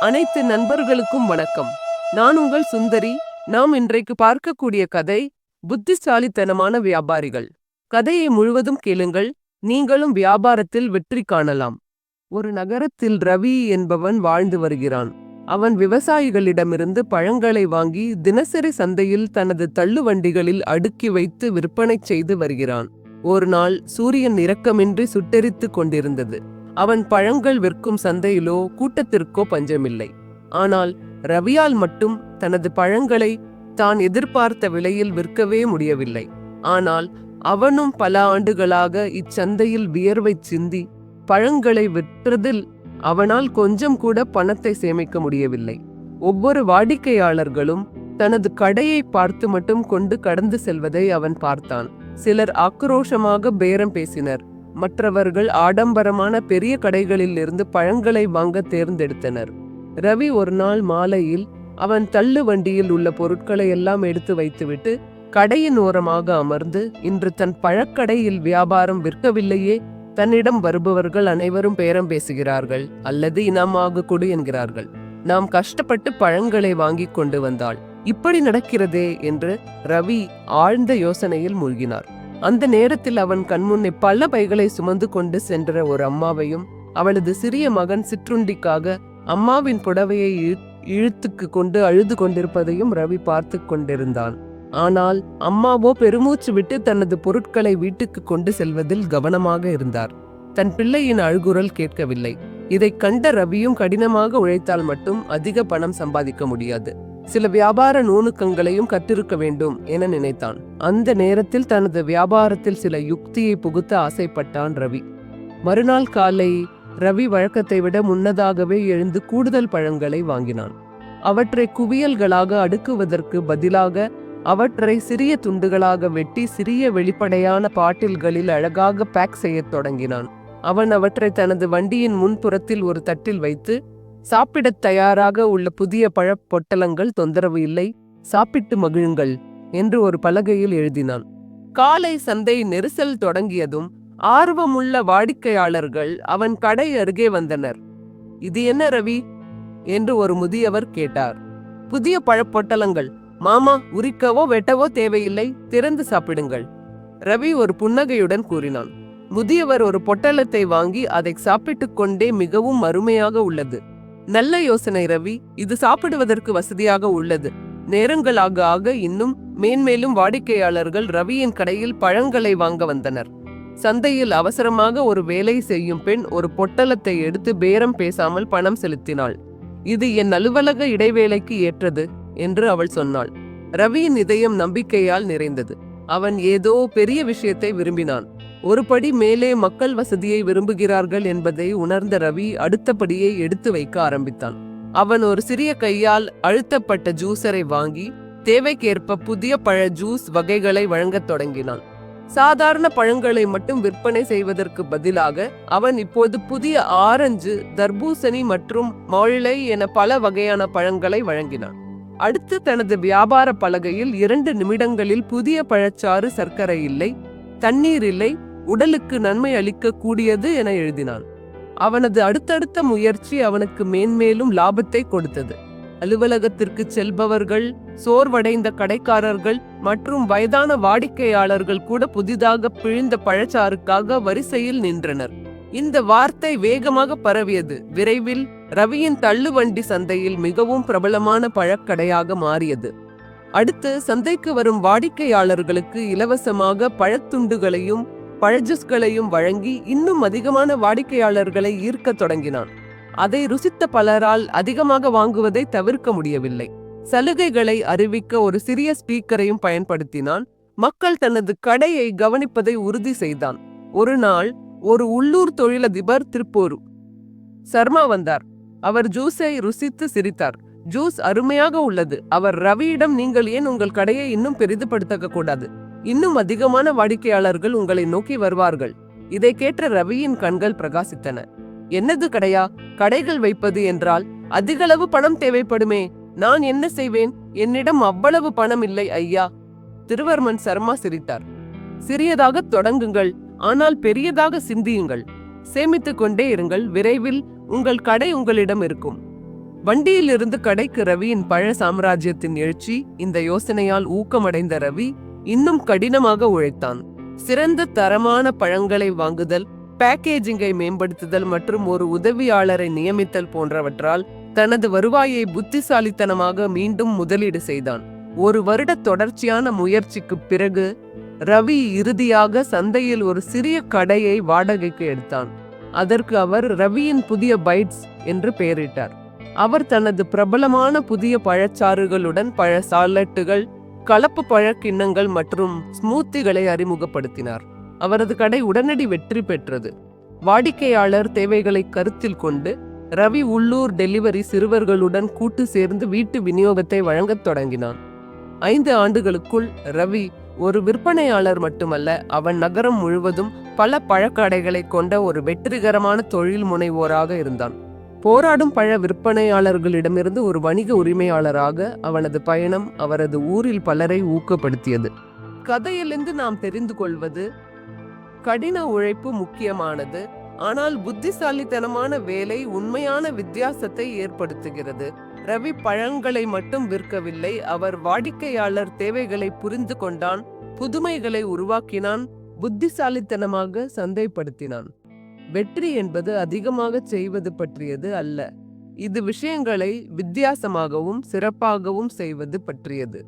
அனைத்து நண்பர்களுக்கும் வணக்கம். நான் உங்கள் சுந்தரி. நாம் இன்றைக்கு பார்க்கக்கூடிய கதை புத்திசாலித்தனமான வியாபாரிகள். கதையை முழுவதும் கேளுங்கள். நீங்களும் வியாபாரத்தில் வெற்றி காணலாம். ஒரு நகரத்தில் ரவி என்பவன் வாழ்ந்து வருகிறான். அவன் விவசாயிகளிடமிருந்து பழங்களை வாங்கி தினசரி சந்தையில் தனது தள்ளுவண்டிகளில் அடுக்கி வைத்து விற்பனை செய்து வருகிறான். ஒரு நாள் சூரியன் இரக்கமின்றி சுட்டெரித்துக் கொண்டிருந்தது. அவன் பழங்கள் விற்கும் சந்தையிலோ கூட்டத்திற்கோ பஞ்சமில்லை. ஆனால் ரவியால் மட்டும் தனது பழங்களை தான் எதிர்பார்த்த விலையில் விற்கவே முடியவில்லை. ஆனால் அவனும் பல ஆண்டுகளாக இச்சந்தையில் வியர்வை சிந்தி பழங்களை விற்றதில் அவனால் கொஞ்சம் கூட பணத்தை சேமிக்க முடியவில்லை. ஒவ்வொரு வாடிக்கையாளர்களும் தனது கடையை பார்த்து மட்டும் கொண்டு கடந்து செல்வதை அவன் பார்த்தான். சிலர் ஆக்ரோஷமாக பேரம் பேசினர். மற்றவர்கள் ஆடம்பரமான பெரிய கடைகளிலிருந்து பழங்களை வாங்க தேர்ந்தெடுத்தனர். ரவி ஒரு நாள் மாலையில் அவன் தள்ளு வண்டியில் உள்ள பொருட்களை எல்லாம் எடுத்து வைத்துவிட்டு கடையின் ஓரமாக அமர்ந்து இன்று தன் பழக்கடையில் வியாபாரம் விற்கவில்லையே தன்னிடம் வருபவர்கள் அனைவரும் பேரம் பேசுகிறார்கள் அல்லது இனமாக கொடு என்கிறார்கள். நாம் கஷ்டப்பட்டு பழங்களை வாங்கி கொண்டு வந்தாள் இப்படி நடக்கிறதே என்று ரவி ஆழ்ந்த யோசனையில் மூழ்கினார். அந்த நேரத்தில் அவன் கண்முன்னே பல பைகளை சுமந்து கொண்டு சென்ற ஒரு அம்மாவையும் அவளது சிறிய மகன் சிற்றுண்டிக்காக அம்மாவின் புடவையை இழுத்துக்கு கொண்டு அழுது கொண்டிருப்பதையும் ரவி பார்த்து கொண்டிருந்தான். ஆனால் அம்மாவோ பெருமூச்சு விட்டு தனது பொருட்களை வீட்டுக்கு கொண்டு செல்வதில் கவனமாக இருந்தார். தன் பிள்ளையின் அழுகுரல் கேட்கவில்லை. இதை கண்ட ரவியும் கடினமாக உழைத்தால் மட்டும் அதிக பணம் சம்பாதிக்க முடியாது. சில வியாபார நுணுக்கங்களையும் கற்றிருக்க வேண்டும் என நினைத்தான். அந்த நேரத்தில் தனது வியாபாரத்தில் சில யுக்தியை புகுத்த ஆசைப்பட்டான் ரவி. மறுநாள் காலை ரவி வழக்கத்தை விட முன்னதாகவே எழுந்து கூடுதல் பழங்களை வாங்கினான். அவற்றை குவியல்களாக அடுக்குவதற்கு பதிலாக அவற்றை சிறிய துண்டுகளாக வெட்டி சிறிய வெளிப்படையான பாட்டில்களில் அழகாக பேக் செய்யத் தொடங்கினான். அவன் அவற்றை தனது வண்டியின் முன்புறத்தில் ஒரு தட்டில் வைத்து சாப்பிடத் தயாராக உள்ள புதிய பழப் பொட்டலங்கள் தொந்தரவு இல்லை சாப்பிட்டு மகிழுங்கள் என்று ஒரு பலகையில் எழுதினான். காலை சந்தை நெரிசல் தொடங்கியதும் ஆர்வமுள்ள வாடிக்கையாளர்கள் அவன் கடை அருகே வந்தனர். இது என்ன ரவி? என்று ஒரு முதியவர் கேட்டார். புதிய பழப்பொட்டலங்கள் மாமா உரிக்கவோ வெட்டவோ தேவையில்லை திறந்து சாப்பிடுங்கள். ரவி ஒரு புன்னகையுடன் கூறினான். முதியவர் ஒரு பொட்டலத்தை வாங்கி அதை சாப்பிட்டுக் கொண்டே மிகவும் அருமையாக உள்ளது. நல்ல யோசனை ரவி. இது சாப்பிடுவதற்கு வசதியாக உள்ளது. நேரங்களாக ஆக இன்னும் மேன்மேலும் வாடிக்கையாளர்கள் ரவியின் கடையில் பழங்களை வாங்க வந்தனர். சந்தையில் அவசரமாக ஒரு வேலை செய்யும் பெண் ஒரு பொட்டலத்தை எடுத்து பேரம் பேசாமல் பணம் செலுத்தினாள். இது என் அலுவலக இடைவேளைக்கு ஏற்றது என்று அவள் சொன்னாள். ரவியின் இதயம் நம்பிக்கையால் நிறைந்தது. அவன் ஏதோ பெரிய விஷயத்தை விரும்பினான். ஒரு படி மேலே மக்கள் வசதியை விரும்புகிறார்கள் என்பதை உணர்ந்த ரவி அடுத்தபடியை எடுத்து வைக்க ஆரம்பித்தான். அவன் ஒரு சிறிய கையால் அழுத்தப்பட்ட ஜூஸரை வாங்கி தேவைக்கேற்ப புதிய பழ ஜூஸ் வகைகளை வழங்கத் தொடங்கினான். சாதாரண பழங்களை மட்டும் விற்பனை செய்வதற்கு பதிலாக அவன் இப்போது புதிய ஆரஞ்சு தர்பூசணி மற்றும் மாழை என பல வகையான பழங்களை வழங்கினான். அடுத்து தனது வியாபார பலகையில் இரண்டு நிமிடங்களில் புதிய பழச்சாறு சர்க்கரை இல்லை தண்ணீர் இல்லை உடலுக்கு நன்மை அளிக்க கூடியது என எழுதினான். அவனது அடுத்தடுத்த முயற்சி அவனுக்கு மேன்மேலும் லாபத்தை கொடுத்தது. அலுவலகத்திற்கு செல்பவர்கள் சோர்வடைந்த கடைக்காரர்கள் மற்றும் வயதான வாடிக்கையாளர்கள் கூட புதிதாக பிழிந்த பழச்சாறுக்காக வரிசையில் நின்றனர். இந்த வார்த்தை வேகமாக பரவியது. விரைவில் ரவியின் தள்ளுவண்டி சந்தையில் மிகவும் பிரபலமான பழக்கடையாக மாறியது. அடுத்து சந்தைக்கு வரும் வாடிக்கையாளர்களுக்கு இலவசமாக பழத்துண்டுகளையும் பழஜூஸ்களையும் வழங்கி இன்னும் அதிகமான வாடிக்கையாளர்களை ஈர்க்கத் தொடங்கினான். அதை ருசித்த பலரால் அதிகமாக வாங்குவதை தவிர்க்க முடியவில்லை. சலுகைகளை அறிவிக்க ஒரு சிறிய ஸ்பீக்கரையும் பயன்படுத்தினான். மக்கள் தனது கடையை கவனிப்பதை உறுதி செய்தான். ஒரு நாள் ஒரு உள்ளூர் தொழிலதிபர் திருப்பூர் சர்மா வந்தார். அவர் ஜூஸை ருசித்து சிரித்தார். ஜூஸ் அருமையாக உள்ளது. அவர் ரவியிடம் நீங்கள் ஏன் உங்கள் கடையை இன்னும் பெரிதுபடுத்த கூடாது? இன்னும் அதிகமான வாடிக்கையாளர்கள் உங்களை நோக்கி வருவார்கள். இதை கேட்ட ரவியின் கண்கள் பிரகாசித்தன. என்னது கடையா? கடைகள் வைப்பது என்றால் அதிகளவு பணம் தேவைப்படுமே. நான் என்ன செய்வேன்? என்னிடம் அவ்வளவு பணம் இல்லை ஐயா. திருவர்மன் சர்மா சிரித்தார். சிறியதாக தொடங்குங்கள். ஆனால் பெரியதாக சிந்தியுங்கள். சேமித்துக் கொண்டே இருங்கள். விரைவில் உங்கள் கடை உங்களிடம் இருக்கும். வண்டியிலிருந்து கடைக்கு ரவியின் பழ சாம்ராஜ்யத்தின் எழுச்சி இந்த யோசனையால் ஊக்கமடைந்த ரவி இன்னும் கடினமாக உழைத்தான். சிறந்த தரமான பழங்களை வாங்குதல் பேக்கேஜிங்கை மேம்படுத்துதல் மற்றும் ஒரு உதவியாளரை நியமித்தல் போன்றவற்றால் தனது வருவாயை புத்திசாலித்தனமாக மீண்டும் முதலீடு செய்தான். ஒரு வருட தொடர்ச்சியான முயற்சிக்குப் பிறகு ரவி இறுதியாக சந்தையில் ஒரு சிறிய கடையை வாடகைக்கு எடுத்தான். அதற்கு அவர் ரவியின் புதிய பைட்ஸ் என்று பெயரிட்டார். அவர் தனது பிரபலமான புதிய பழச்சாறுகளுடன் பழ சாலட்டுகள் கலப்பு பழக்கிண்ணங்கள் மற்றும் ஸ்மூத்திகளை அறிமுகப்படுத்தினார். அவரது கடை உடனடி வெற்றி பெற்றது. வாடிக்கையாளர் தேவைகளை கருத்தில் கொண்டு ரவி உள்ளூர் டெலிவரி சிறுவர்களுடன் கூட்டு சேர்ந்து வீட்டு விநியோகத்தை வழங்கத் தொடங்கினான். ஐந்து ஆண்டுகளுக்குள் ரவி ஒரு விற்பனையாளர் மட்டுமல்ல அவன் நகரம் முழுவதும் பல பழக்கடைகளை கொண்ட ஒரு வெற்றிகரமான தொழில் முனைவோராக இருந்தான். போராடும் பழ விற்பனையாளர்களிடமிருந்து ஒரு வணிக உரிமையாளராக அவனது பயணம் அவரது ஊரில் பலரை ஊக்கப்படுத்தியது. கதையிலிருந்து நாம் தெரிந்து கொள்வது கடின உழைப்பு முக்கியமானது ஆனால் புத்திசாலித்தனமான வேலை உண்மையான வித்தியாசத்தை ஏற்படுத்துகிறது. ரவி பழங்களை மட்டும் விற்கவில்லை அவர் வாடிக்கையாளர் தேவைகளை புரிந்து கொண்டான் புதுமைகளை உருவாக்கினான் புத்திசாலித்தனமாக சந்தைப்படுத்தினான். வெற்றி என்பது அதிகமாக செய்வது பற்றியது அல்ல. இது விஷயங்களை வித்தியாசமாகவும் சிறப்பாகவும் செய்வது பற்றியது.